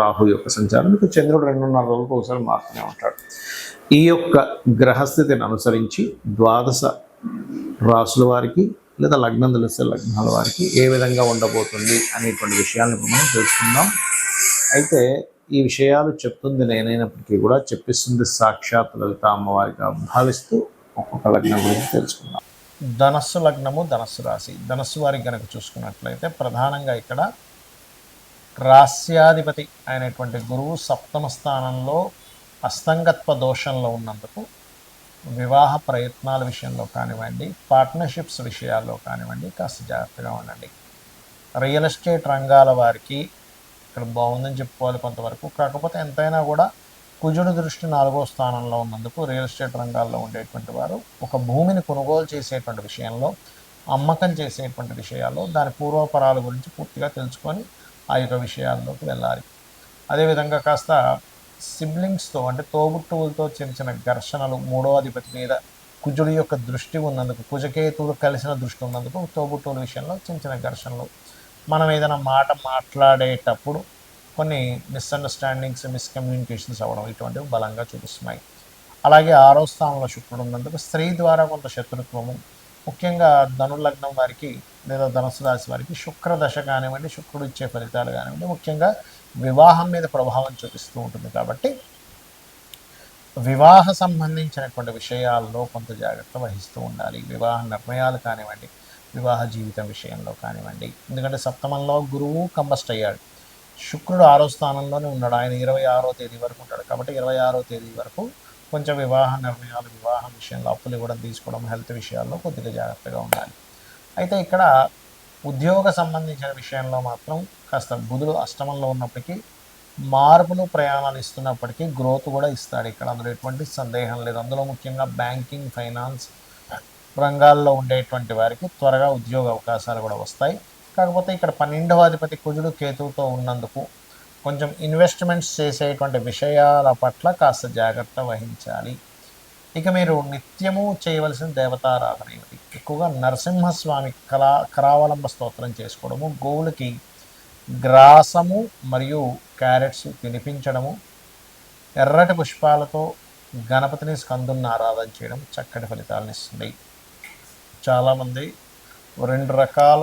రాహు యొక్క సంచారం. ఇక చంద్రుడు రెండున్నర రోజులకు ఒకసారి మారుతూనే ఉంటాడు. ఈ యొక్క గ్రహస్థితిని అనుసరించి ద్వాదశ రాసుల వారికి లేదా లగ్నం తెలిస్తే లగ్నాల వారికి ఏ విధంగా ఉండబోతుంది అనేటువంటి విషయాలను మనం తెలుసుకుందాం. అయితే ఈ విషయాలు చెప్తుంది నేనైనప్పటికీ కూడా చెప్పిస్తుంది సాక్షాత్ లలిత అమ్మవారిగా భావిస్తూ ఒక్కొక్క లగ్నం గురించి తెలుసుకుందాం. ధనస్సు లగ్నము ధనస్సు రాశి. ధనస్సు వారికి కనుక చూసుకున్నట్లయితే ప్రధానంగా ఇక్కడ రాస్యాధిపతి అయినటువంటి గురువు సప్తమ స్థానంలో అస్తంగత్వ దోషంలో ఉన్నందుకు వివాహ ప్రయత్నాల విషయంలో కానివ్వండి పార్ట్నర్షిప్స్ విషయాల్లో కానివ్వండి కాస్త జాగ్రత్తగా ఉండండి. రియల్ ఎస్టేట్ రంగాల వారికి ఇక్కడ బాగుందని చెప్పుకోవాలి కొంతవరకు. కాకపోతే ఎంతైనా కూడా కుజుడు దృష్టి నాలుగో స్థానంలో ఉన్నందుకు రియల్ ఎస్టేట్ రంగాల్లో ఉండేటువంటి వారు ఒక భూమిని కొనుగోలు చేసేటువంటి విషయంలో అమ్మకం చేసేటువంటి విషయాల్లో దాని పూర్వపరాల గురించి పూర్తిగా తెలుసుకొని ఆ యొక్క విషయాల్లోకి వెళ్ళాలి. అదేవిధంగా కాస్త సిబ్లింగ్స్తో అంటే తోబుట్టువులతో చిన్న చిన్న ఘర్షణలు మూడో అధిపతి మీద కుజుడి యొక్క దృష్టి ఉన్నందుకు కుజకేతువులు కలిసిన దృష్టి ఉన్నందుకు తోబుట్టువుల విషయంలో చిన్న చిన్న ఘర్షణలు. మనం ఏదైనా మాట మాట్లాడేటప్పుడు కొన్ని మిస్అండర్స్టాండింగ్స్ మిస్కమ్యూనికేషన్స్ అవ్వడం ఇటువంటివి బలంగా చూపిస్తున్నాయి. అలాగే ఆరో స్థానంలో శుక్రుడు ఉన్నందుకు స్త్రీ ద్వారా కొంత శత్రుత్వము ముఖ్యంగా ధనుర్లగ్నం వారికి లేదా ధనుసు రాశి వారికి శుక్ర దశ కానివ్వండి శుక్రుడు ఇచ్చే ఫలితాలు కానివ్వండి ముఖ్యంగా వివాహం మీద ప్రభావం చూపిస్తూ ఉంటుంది కాబట్టి వివాహ సంబంధించినటువంటి విషయాల్లో కొంత జాగ్రత్త వహిస్తూ ఉండాలి. వివాహ నిర్ణయాలు కానివ్వండి వివాహ జీవితం విషయంలో కానివ్వండి. ఎందుకంటే సప్తమంలో గురువు కంబస్ట్ అయ్యాడు. శుక్రుడు ఆరో స్థానంలోనే ఉన్నాడు. ఆయన ఇరవై ఆరో తేదీ వరకు ఉంటాడు. కాబట్టి ఇరవై ఆరో తేదీ వరకు కొంచెం వివాహ నిర్ణయాలు వివాహం విషయంలో అప్పులు ఇవ్వడం తీసుకోవడం హెల్త్ విషయాల్లో కొద్దిగా జాగ్రత్తగా ఉండాలి. అయితే ఇక్కడ ఉద్యోగ సంబంధించిన విషయంలో మాత్రం కాస్త బుధుడు అష్టమంలో ఉన్నప్పటికీ మార్పులు ప్రయాణాలు ఇస్తున్నప్పటికీ గ్రోత్ కూడా ఇస్తాడు. ఇక్కడ అందులో ఎటువంటి సందేహం లేదు. అందులో ముఖ్యంగా బ్యాంకింగ్ ఫైనాన్స్ రంగాల్లో ఉండేటువంటి వారికి త్వరగా ఉద్యోగ అవకాశాలు కూడా వస్తాయి. కాకపోతే ఇక్కడ పన్నెండవ అధిపతి కుజుడు కేతువుతో ఉన్నందుకు కొంచెం ఇన్వెస్ట్మెంట్స్ చేసేటువంటి విషయాల పట్ల కాస్త జాగ్రత్త వహించాలి. ఇక మీరు నిత్యము చేయవలసిన దేవతారాధన ఏమిటి? ఎక్కువగా నరసింహస్వామి కళా కరావలంబ స్తోత్రం చేసుకోవడము గోవులకి గ్రాసము మరియు క్యారెట్స్ తినిపించడము ఎర్రటి పుష్పాలతో గణపతిని స్కందుని ఆరాధన చేయడం చక్కటి ఫలితాలను ఇస్తుంది. చాలామంది రెండు రకాల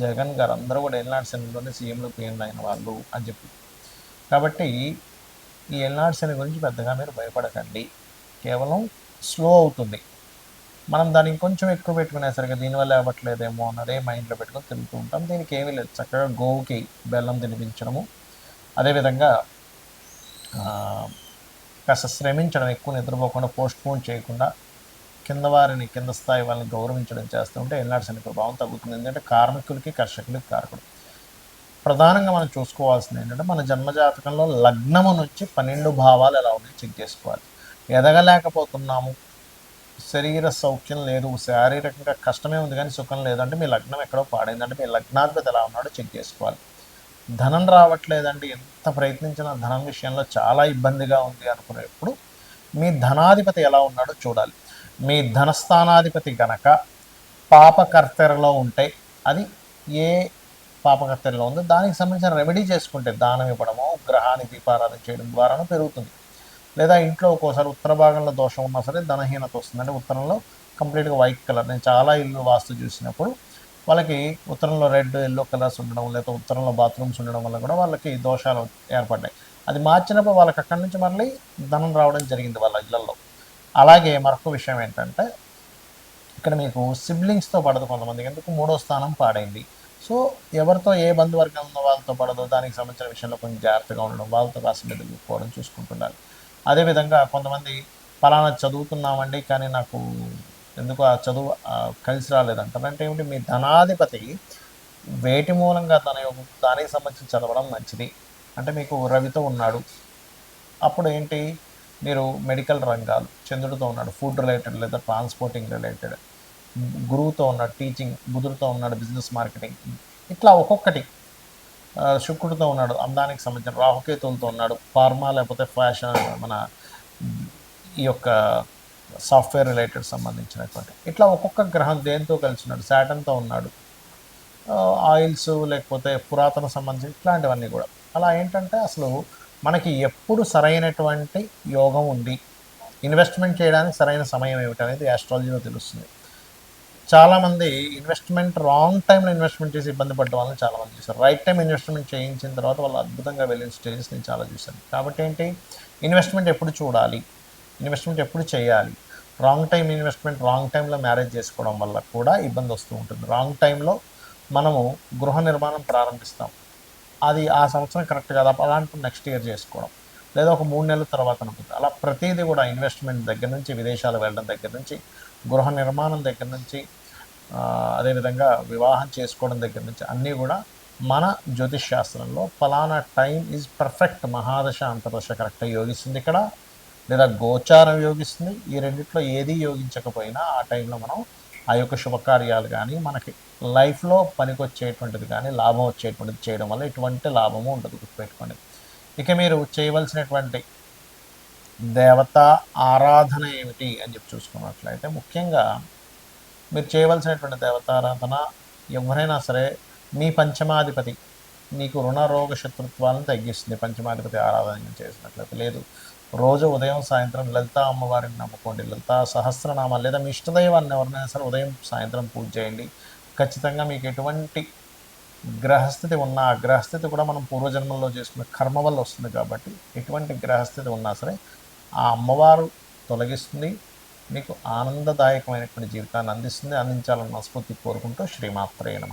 జగన్ గారు అందరూ కూడా ఎల్నాడు శనిలోనే సీఎంలు పిఎంలు అయిన వాళ్ళు అని చెప్పి. కాబట్టి ఈ ఎల్నాడు శని గురించి పెద్దగా మీరు భయపడకండి. కేవలం స్లో అవుతుంది. మనం దాన్ని కొంచెం ఎక్కువ పెట్టుకునేసరికి దీనివల్ల అవ్వట్లేదేమో అన్నదే మైండ్లో పెట్టుకొని తిరుగుతూ ఉంటాం. దీనికి ఏమీ లేదు. చక్కగా గోవుకి బెల్లం తినిపించడము. అదేవిధంగా కాస్త శ్రమించడం ఎక్కువ నిద్రపోకుండా పోస్ట్ పోన్ చేయకుండా కింద వారిని కింద స్థాయి వాళ్ళని గౌరవించడం చేస్తూ ఉంటే ఎల్నాడు శని ప్రభావం తగ్గుతుంది. ఎందుకంటే కార్మికులకి కర్షకులకి కారకుడు. ప్రధానంగా మనం చూసుకోవాల్సింది ఏంటంటే మన జన్మజాతకంలో లగ్నము నుంచి పన్నెండు భావాలు ఎలా ఉన్నాయి చెక్ చేసుకోవాలి. ఎదగలేకపోతున్నాము. శరీర సౌఖ్యం లేదు. శారీరకంగా కష్టమే ఉంది కానీ సుఖం లేదంటే మీ లగ్నం ఎక్కడో పాడైందంటే మీ లగ్నాధిపతి ఎలా ఉన్నాడో చెక్ చేసుకోవాలి. ధనం రావట్లేదండి. ఎంత ప్రయత్నించినా ధనం విషయంలో చాలా ఇబ్బందిగా ఉంది అనుకునేప్పుడు మీ ధనాధిపతి ఎలా ఉన్నాడో చూడాలి. మీ ధనస్థానాధిపతి గనక పాపకర్తెరలో ఉంటే అది ఏ పాపకర్తెరలో ఉందో దానికి సంబంధించిన రెమెడీ చేసుకుంటే దానం ఇవ్వడమో గ్రహాన్ని దీపారాధన చేయడం ద్వారానో పెరుగుతుంది. లేదా ఇంట్లో ఒక్కోసారి ఉత్తర భాగంలో దోషం ఉన్నా సరే ధనహీనత వస్తుంది అంటే ఉత్తరంలో కంప్లీట్గా వైట్ కలర్ నేను చాలా ఇల్లు వాస్తు చూసినప్పుడు వాళ్ళకి ఉత్తరంలో రెడ్ ఎల్లో కలర్స్ ఉండడం లేదా ఉత్తరంలో బాత్రూమ్స్ ఉండడం వల్ల కూడా వాళ్ళకి దోషాలు ఏర్పడ్డాయి. అది మార్చినప్పుడు వాళ్ళకి అక్కడి నుంచి మళ్ళీ ధనం రావడం జరిగింది వాళ్ళ ఇళ్ళలో. అలాగే మరొక విషయం ఏంటంటే ఇక్కడ మీకు సిబ్లింగ్స్తో పడదు కొంతమందికి. ఎందుకు? మూడో స్థానం పాడైంది. సో ఎవరితో ఏ బంధువర్గం ఉందో వాళ్ళతో పడదో? దానికి సంబంధించిన విషయంలో కొంచెం జాగ్రత్తగా ఉండడం. వాళ్ళతో కాస్త మెదులుకోవడం చూసుకుంటున్నారు. అదేవిధంగా కొంతమంది ఫలానా చదువుతున్నామండి కానీ నాకు ఎందుకు ఆ చదువు కలిసి రాలేదంటారు. అంటే ఏమిటి? మీ ధనాధిపతి వేటి మూలంగా తన యొక్క దానికి సంబంధించి చదవడం మంచిది. అంటే మీకు రవితో ఉన్నాడు. అప్పుడు ఏంటి? మీరు మెడికల్ రంగాలు చంద్రుడితో ఉన్నాడు ఫుడ్ రిలేటెడ్ లేదా ట్రాన్స్పోర్టింగ్ రిలేటెడ్ గురువుతో ఉన్నాడు టీచింగ్ బుధుడితో ఉన్నాడు బిజినెస్ మార్కెటింగ్ ఇట్లా ఒక్కొక్కటి. శుక్రుడితో ఉన్నాడు అందానికి సంబంధించిన రాహుకేతులతో ఉన్నాడు ఫార్మా లేకపోతే ఫ్యాషన్ మన ఈ యొక్క సాఫ్ట్వేర్ రిలేటెడ్ సంబంధించినటువంటి. ఇట్లా ఒక్కొక్క గ్రహం దేంతో కలిసినాడు శాటన్తో ఉన్నాడు. ఆయిల్స్ లేకపోతే పురాతన సంబంధించి ఇట్లాంటివన్నీ కూడా. అలా ఏంటంటే అసలు మనకి ఎప్పుడు సరైనటువంటి యోగం ఉంది. ఇన్వెస్ట్మెంట్ చేయడానికి సరైన సమయం ఏమిటనేది యాస్ట్రాలజీలో ఆస్ట్రాలజీలో తెలుస్తుంది. చాలామంది ఇన్వెస్ట్మెంట్ రాంగ్ టైంలో ఇన్వెస్ట్మెంట్ చేసి ఇబ్బంది పడ్డ వాళ్ళని చాలామంది చూశారు. రైట్ టైం ఇన్వెస్ట్మెంట్ చేయించిన తర్వాత వాళ్ళు అద్భుతంగా వెళ్ళిన స్టేజెస్ నేను చాలా చూశాను. కాబట్టి ఏంటి? ఇన్వెస్ట్మెంట్ ఎప్పుడు చూడాలి? ఇన్వెస్ట్మెంట్ ఎప్పుడు చేయాలి? రాంగ్ టైం ఇన్వెస్ట్మెంట్ రాంగ్ టైంలో మ్యారేజ్ చేసుకోవడం వల్ల కూడా ఇబ్బంది వస్తూ ఉంటుంది. రాంగ్ టైంలో మనము గృహ నిర్మాణం ప్రారంభిస్తాం. అది ఆ సంవత్సరం కరెక్ట్ కాదు. అలాంటి నెక్స్ట్ ఇయర్ చేసుకోవడం. లేదా ఒక మూడు నెలల తర్వాత అనుకుంది అలా ప్రతిదీ కూడా ఇన్వెస్ట్మెంట్ దగ్గర నుంచి విదేశాలు వెళ్ళడం దగ్గర నుంచి గృహ నిర్మాణం దగ్గర నుంచి అదేవిధంగా వివాహం చేసుకోవడం దగ్గర నుంచి అన్నీ కూడా మన జ్యోతిష్ శాస్త్రంలో ఫలానా టైం ఈజ్ పర్ఫెక్ట్ మహాదశ అంతర్దశ కరెక్ట్గా యోగిస్తుంది ఇక్కడ. లేదా గోచారం యోగిస్తుంది. ఈ రెండిట్లో ఏది యోగించకపోయినా ఆ టైంలో మనం ఆ యొక్క శుభకార్యాలు కానీ మనకి లైఫ్లో పనికొచ్చేటువంటిది కానీ లాభం వచ్చేటువంటిది చేయడం వల్ల ఎటువంటి లాభము ఉండదు గుర్తుపెట్టుకోండి. ఇక మీరు చేయవలసినటువంటి దేవత ఆరాధన ఏమిటి అని చెప్పి చూసుకున్నట్లయితే ముఖ్యంగా మీరు చేయవలసినటువంటి దేవతారాధన ఎవరైనా సరే మీ పంచమాధిపతి మీకు రుణ రోగ శత్రుత్వాలను తగ్గిస్తుంది పంచమాధిపతి ఆరాధన చేసినట్లయితే. లేదు రోజు ఉదయం సాయంత్రం లలితా అమ్మవారిని నమ్ముకోండి. లలిత సహస్రనామాలు లేదా మీ ఇష్టదైవాన్ని ఎవరినైనా సరే ఉదయం సాయంత్రం పూజ చేయండి. ఖచ్చితంగా మీకు ఎటువంటి గ్రహస్థితి ఉన్న ఆ గ్రహస్థితి కూడా మనం పూర్వజన్మల్లో చేసుకున్న కర్మ వల్ల వస్తుంది కాబట్టి ఎటువంటి గ్రహస్థితి ఉన్నా సరే ఆ అమ్మవారు తొలగిస్తుంది మీకు ఆనందదాయకమైనటువంటి జీవితాన్ని అందిస్తుంది. అందించాలని మనస్ఫూర్తి కోరుకుంటూ శ్రీమాత్రే నమ.